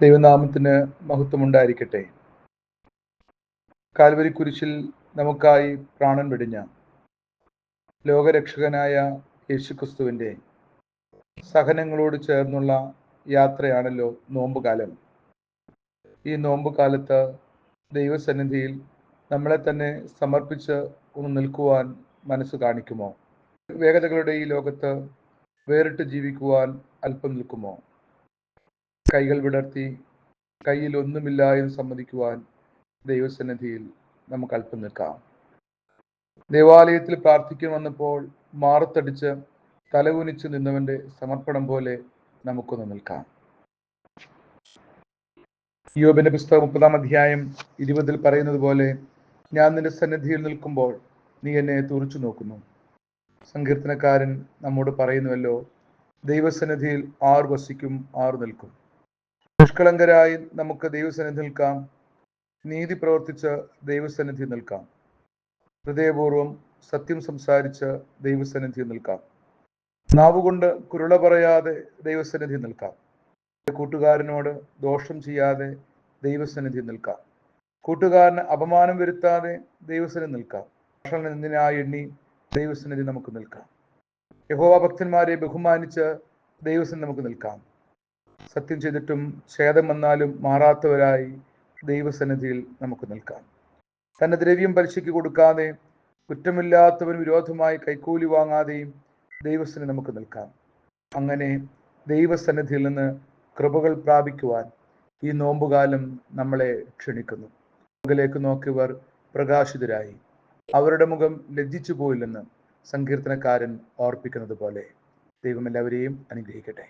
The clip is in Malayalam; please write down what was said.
ദൈവനാമത്തിന് മഹത്വമുണ്ടായിരിക്കട്ടെ. കാൽവരി കുരിശിൽ നമുക്കായി പ്രാണൻ വെടിഞ്ഞ ലോകരക്ഷകനായ യേശുക്രിസ്തുവിന്റെ സഹനങ്ങളോട് ചേർന്നുള്ള യാത്രയാണല്ലോ നോമ്പുകാലം. ഈ നോമ്പുകാലത്ത് ദൈവസന്നിധിയിൽ നമ്മളെ തന്നെ സമർപ്പിച്ച് ഒന്ന് നിൽക്കുവാൻ മനസ്സ് കാണിക്കുമോ? വേഗതകളുടെ ഈ ലോകത്ത് വേറിട്ട് ജീവിക്കുവാൻ അല്പം നിൽക്കുമോ? കൈകൾ വിടർത്തി കയ്യിൽ ഒന്നുമില്ല എന്ന് സമ്മതിക്കുവാൻ ദൈവസന്നിധിയിൽ നമുക്ക് അല്പം നിൽക്കാം. ദേവാലയത്തിൽ പ്രാർത്ഥിക്കാൻ വന്നപ്പോൾ മാറത്തടിച്ച് തലകുനിച്ച് നിന്നവന്റെ സമർപ്പണം പോലെ നമുക്കൊന്ന് നിൽക്കാം. യോബിന്റെ പുസ്തകം മുപ്പതാം അധ്യായം ഇരുപതിൽ പറയുന്നത് പോലെ ഞാൻ നിന്റെ സന്നിധിയിൽ നിൽക്കുമ്പോൾ നീ എന്നെ തുറച്ചു നോക്കുന്നു. സങ്കീർത്തനക്കാരൻ നമ്മോട് പറയുന്നുവല്ലോ ദൈവസന്നിധിയിൽ ആർ വസിക്കും ആർ നിൽക്കും. നിഷ്കളങ്കരായി നമുക്ക് ദൈവസന്നിധി നിൽക്കാം. നീതി പ്രവർത്തിച്ച് ദൈവസന്നിധി നിൽക്കാം. ഹൃദയപൂർവം സത്യം സംസാരിച്ച് ദൈവസന്നിധി നിൽക്കാം. നാവുകൊണ്ട് കുരുള പറയാതെ ദൈവസന്നിധി നിൽക്കാം. കൂട്ടുകാരനോട് ദോഷം ചെയ്യാതെ ദൈവസന്നിധി നിൽക്കാം. കൂട്ടുകാരന് അപമാനം വരുത്താതെ ദൈവസന്നിധി നിൽക്കാം. എന്തിനായി എണ്ണി ദൈവസന്നിധി നമുക്ക് നിൽക്കാം. യഹോവ ഭക്തന്മാരെ ബഹുമാനിച്ച് ദൈവസന്നിധി നമുക്ക് നിൽക്കാം. സത്യം ചെയ്തിട്ടും ഛേദം വന്നാലും മാറാത്തവരായി ദൈവസന്നിധിയിൽ നമുക്ക് നിൽക്കാം. തന്റെ ദ്രവ്യം പലിശയ്ക്ക് കൊടുക്കാതെ കുറ്റമില്ലാത്തവന് വിരോധമായി കൈക്കൂലി വാങ്ങാതെയും ദൈവസന്നിധി നമുക്ക് നിൽക്കാം. അങ്ങനെ ദൈവസന്നിധിയിൽ നിന്ന് കൃപകൾ പ്രാപിക്കുവാൻ ഈ നോമ്പുകാലം നമ്മളെ ക്ഷണിക്കുന്നു. മുഖലേക്ക് നോക്കിയവർ പ്രകാശിതരായി. അവരുടെ മുഖം ലജ്ജിച്ചു പോയില്ലെന്ന് സങ്കീർത്തനക്കാരൻ ഓർപ്പിക്കുന്നത് പോലെ ദൈവം എല്ലാവരെയും അനുഗ്രഹിക്കട്ടെ.